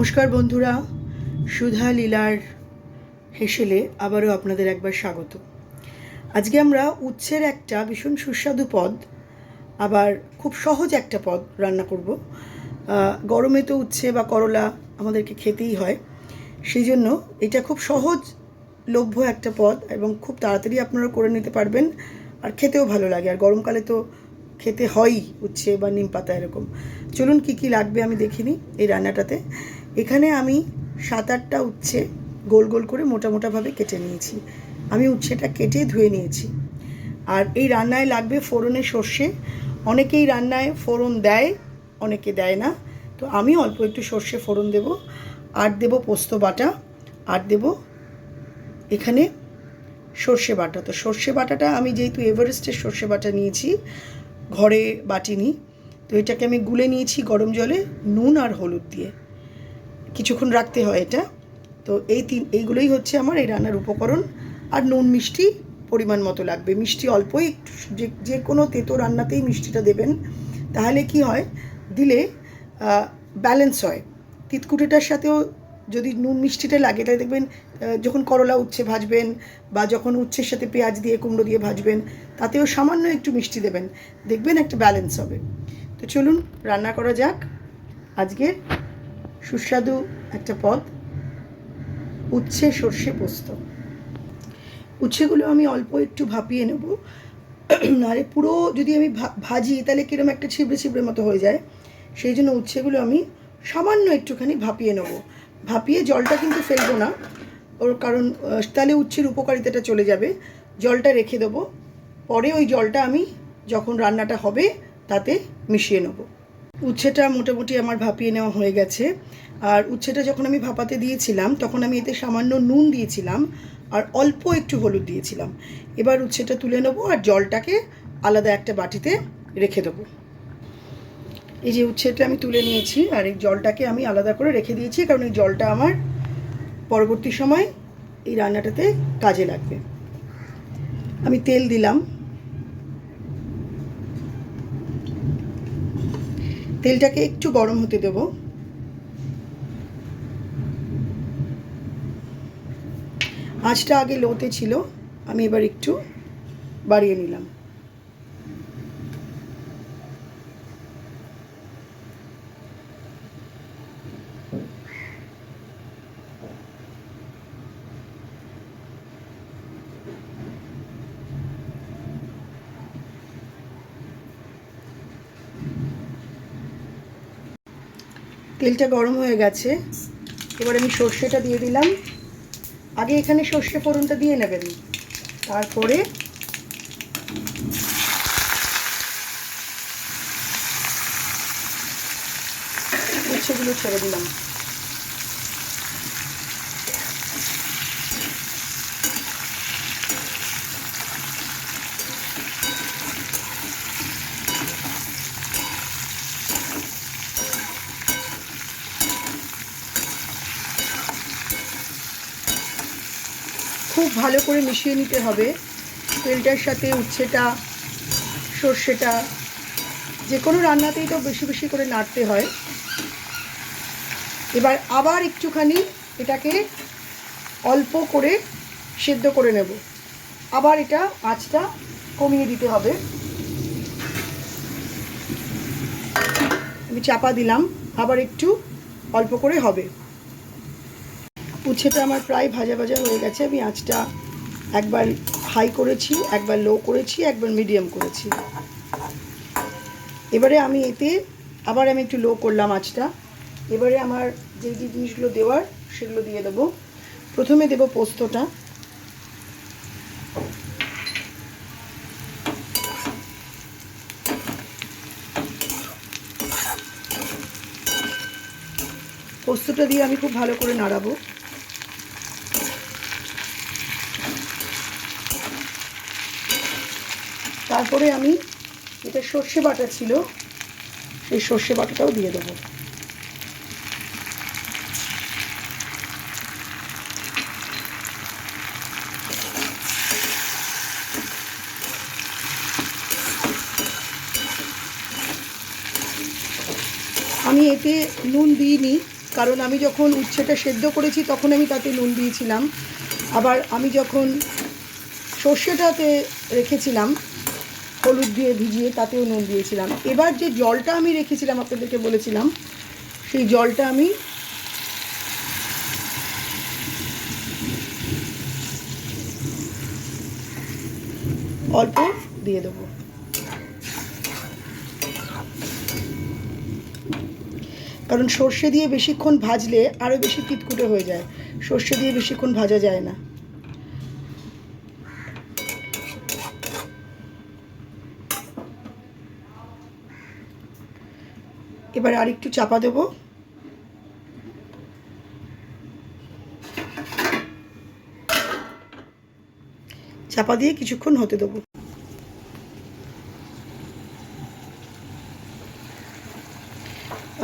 নমস্কার বন্ধুরা, সুধা লীলার হেসেলে আবারও আপনাদের একবার স্বাগত। আজকে আমরা উচ্ছের একটা ভীষণ সুস্বাদু পদ, আবার খুব সহজ একটা পদ রান্না করব। গরমে তো উচ্ছে বা করলা আমাদেরকে খেতেই হয়, সেই জন্য এটা খুব সহজ লভ্য একটা পদ এবং খুব তাড়াতাড়ি আপনারা করে নিতে পারবেন, আর খেতেও ভালো লাগে। আর গরমকালে তো খেতে হয়ই উচ্ছে বা নিম পাতা এরকম। চলুন কি কি লাগবে আমি দেখিনি এই রান্নাটাতে। এখানে আমি সাত আটটা উচ্ছে গোল গোল করে মোটা মোটাভাবে কেটে নিয়েছি। আমি উচ্ছেটা কেটে ধুয়ে নিয়েছি। আর এই রান্নায় লাগবে ফোড়নে সর্ষে। অনেকেই রান্নায় ফোড়ন দেয়, অনেকে দেয় না। তো আমি অল্প একটু সর্ষে ফোড়ন দেব। আর দেব পোস্ত বাটা। আর দেব এখানে সর্ষে বাটা। তো সর্ষে বাটাটা আমি যেহেতু এভারেস্টের সর্ষে বাটা নিয়েছি, ঘরে বাটিনি, তো এটাকে আমি গুলে নিয়েছি গরম জলে নুন আর হলুদ দিয়ে। কিছুক্ষণ রাখতে হয় এটা। তো এই তিন, এইগুলোই হচ্ছে আমার এই রান্নার উপকরণ। আর নুন মিষ্টি পরিমাণ মতো লাগবে। মিষ্টি অল্পই একটু যে যে কোনো তেতো রান্নাতেই মিষ্টিটা দেবেন। তাহলে কি হয়? দিলে ব্যালেন্স হয়। তিতকুটেটার সাথেও যদি নুন মিষ্টিটা লাগে, তাহলে দেখবেন যখন করলা উচ্ছে ভাজবেন বা যখন উচ্ছের সাথে পেঁয়াজ দিয়ে, কুমড়ো দিয়ে ভাজবেন, তাতেও সামান্য একটু মিষ্টি দেবেন। দেখবেন একটা ব্যালেন্স হবে। তো চলুন, রান্না করা যাক। আজকের সুস্বাদু একটা পদ। উচ্ছে সর্ষে পোস্ত। উচ্ছেগুলো আমি অল্প একটু ভাপিয়ে নেব। নাহলে পুরো যদি আমি ভাজি, তাহলে কীরকম একটা ছিবড়ে ছিবড়ে মতো হয়ে যায়। সেই জন্য উচ্ছেগুলো আমি সামান্য একটুখানি ভাপিয়ে নেব। ভাপিয়ে জলটা কিন্তু ফেলব না। ওর কারণ তাহলে উচ্ছের উপকারিতাটা চলে যাবে। জলটা রেখে দেবো। পরে ওই জলটা আমি যখন রান্নাটা হবে, তাতে মিশিয়ে নেব। উচ্ছেটা মোটামুটি আমার ভাপিয়ে নেওয়া হয়ে গেছে। আর উচ্ছেটা যখন আমি ভাপাতে দিয়েছিলাম, তখন আমি এতে সামান্য নুন দিয়েছিলাম আর অল্প একটু হলুদ দিয়েছিলাম। এবার উচ্ছেটা তুলে নেব আর জলটাকে আলাদা একটা বাটিতে রেখে দেবো। এই যে উচ্ছেটা আমি তুলে নিয়েছি আর এই জলটাকে আমি আলাদা করে রেখে দিয়েছি, কারণ এই জলটা আমার পরবর্তী সময় এই রান্নাটাতে কাজে লাগবে। আমি তেল দিলাম। তেলটাকে একটু গরম হতে দেব। আঁচটা আগে লোতে ছিল আমি এবার একটু বাড়িয়ে নিলাম। তেলটা গরম হয়ে গেছে। এবার আমি সর্ষেটা দিয়ে দিলাম। আগে এখানে সর্ষে ফোড়নটা দিয়ে নেবেন। তারপরে উচ্ছেগুলো ছেড়ে দিলাম। খুব ভালো করে মিশিয়ে নিতে হবে। তেলটার সাথে উচ্ছেটা, সর্ষেটা যে কোনো রান্নাতেই তো বেশি বেশি করে নাড়তে হয়। এবার আবার একটুখানি এটাকে অল্প করে সেদ্ধ করে নেব। আবার এটা আঁচটা কমিয়ে দিতে হবে। আমি চাপা দিলাম, আবার একটু অল্প করে হবে। উচ্ছেটা আমার প্রায় ভাজা ভাজা হয়ে গেছে। আমি আঁচটা একবার হাই করেছি, একবার লো করেছি, একবার মিডিয়াম করেছি। এবারে আমি এতে আবার আমি একটু লো করলাম আঁচটা। এবারে আমার যে যে জিনিসগুলো দেওয়ার সেগুলো দিয়ে দেবো। প্রথমে দেব পোস্তটা। পোস্তটা দিয়ে আমি খুব ভালো করে নাড়াবো। তারপরে আমি এটা সর্ষে বাটা ছিল, সেই সর্ষে বাটাটাও দিয়ে দেবো। আমি এতে নুন দিইনি, কারণ আমি যখন উচ্ছেটা সেদ্ধ করেছি তখন আমি তাতে নুন দিয়েছিলাম। আবার আমি যখন সর্ষেটাতে রেখেছিলাম হলুদ দিয়ে ভিজিয়ে তাতেও নুন দিয়েছিলাম। এবার যে জলটা আমি রেখেছিলাম, আপনাদেরকে বলেছিলাম, সেই জলটা আমি অল্প দিয়ে দেবো। কারণ সর্ষে দিয়ে বেশিক্ষণ ভাজলে আরও বেশি তিতকুটে হয়ে যায়। সর্ষে দিয়ে বেশিক্ষণ ভাজা যায় না। এবার আর একটু চাপা দেবো। চাপা দিয়ে কিছুক্ষণ হতে দেবো।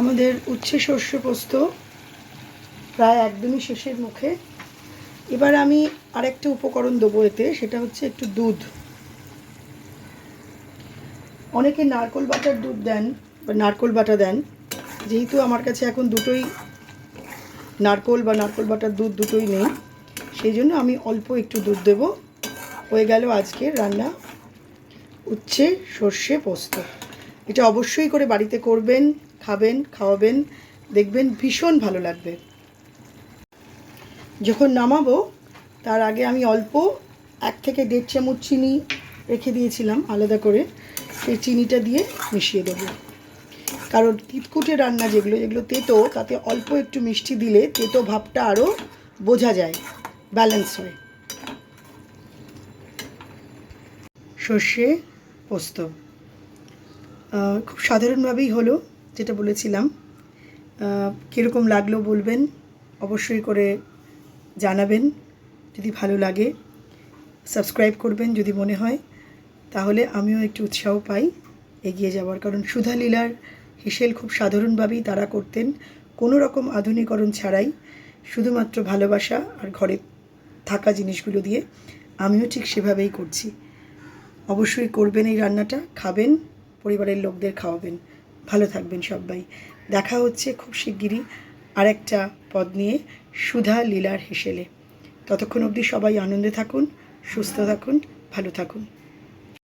আমাদের উচ্ছে শস্য পোস্ত প্রায় একদমই শেষের মুখে। এবার আমি আরেকটা উপকরণ দেবো এতে, সেটা হচ্ছে একটু দুধ। অনেকে নারকোল বাটার দুধ দেন বা নারকোল বাটা দেন, যেহেতু আমার কাছে এখন দুটোই নারকোল বা নারকোল বাটার দুধ দুটোই নেই, সেই জন্য আমি অল্প একটু দুধ দেব। হয়ে গেল আজকের রান্না উচ্ছে সর্ষে পোস্ত। এটা অবশ্যই করে বাড়িতে করবেন, খাবেন, খাওয়াবেন, দেখবেন ভীষণ ভালো লাগবে। যখন নামাবো, তার আগে আমি অল্প এক থেকে দেড় চামচ চিনি রেখে দিয়েছিলাম আলাদা করে, সেই চিনিটা দিয়ে মিশিয়ে দেবো। কারণ তিতকুটে রান্না যেগুলো যেগুলো তেতো, তাতে অল্প একটু মিষ্টি দিলে তেতো ভাবটা আরও বোঝা যায় ব্যালেন্স হয়। সর্ষে, পোস্ত। খুব সাধারণভাবেই হলো, যেটা বলেছিলাম। কীরকম লাগল বলবেন, অবশ্যই করে জানাবেন, যদি ভালো লাগে। সাবস্ক্রাইব করবেন যদি মনে হয়, তাহলে আমিও একটু উৎসাহ পাই, এগিয়ে যাওয়ার। কারণ সুধা লীলার হেসেল খুব সাধারণভাবেই তারা করতেন, কোনো রকম আধুনিকরণ ছাড়াই, শুধুমাত্র ভালোবাসা আর ঘরে থাকা জিনিসগুলো দিয়ে। আমিও ঠিক সেভাবেই করছি। অবশ্যই করবেন এই রান্নাটা, খাবেন, পরিবারের লোকদের খাওয়াবেন। ভালো থাকবেন সবাই। দেখা হচ্ছে খুব শিগগিরই আরেকটা পদ নিয়ে সুধা লীলার হেসেলে। ততক্ষণ অবধি সবাই আনন্দে থাকুন, সুস্থ থাকুন, ভালো থাকুন।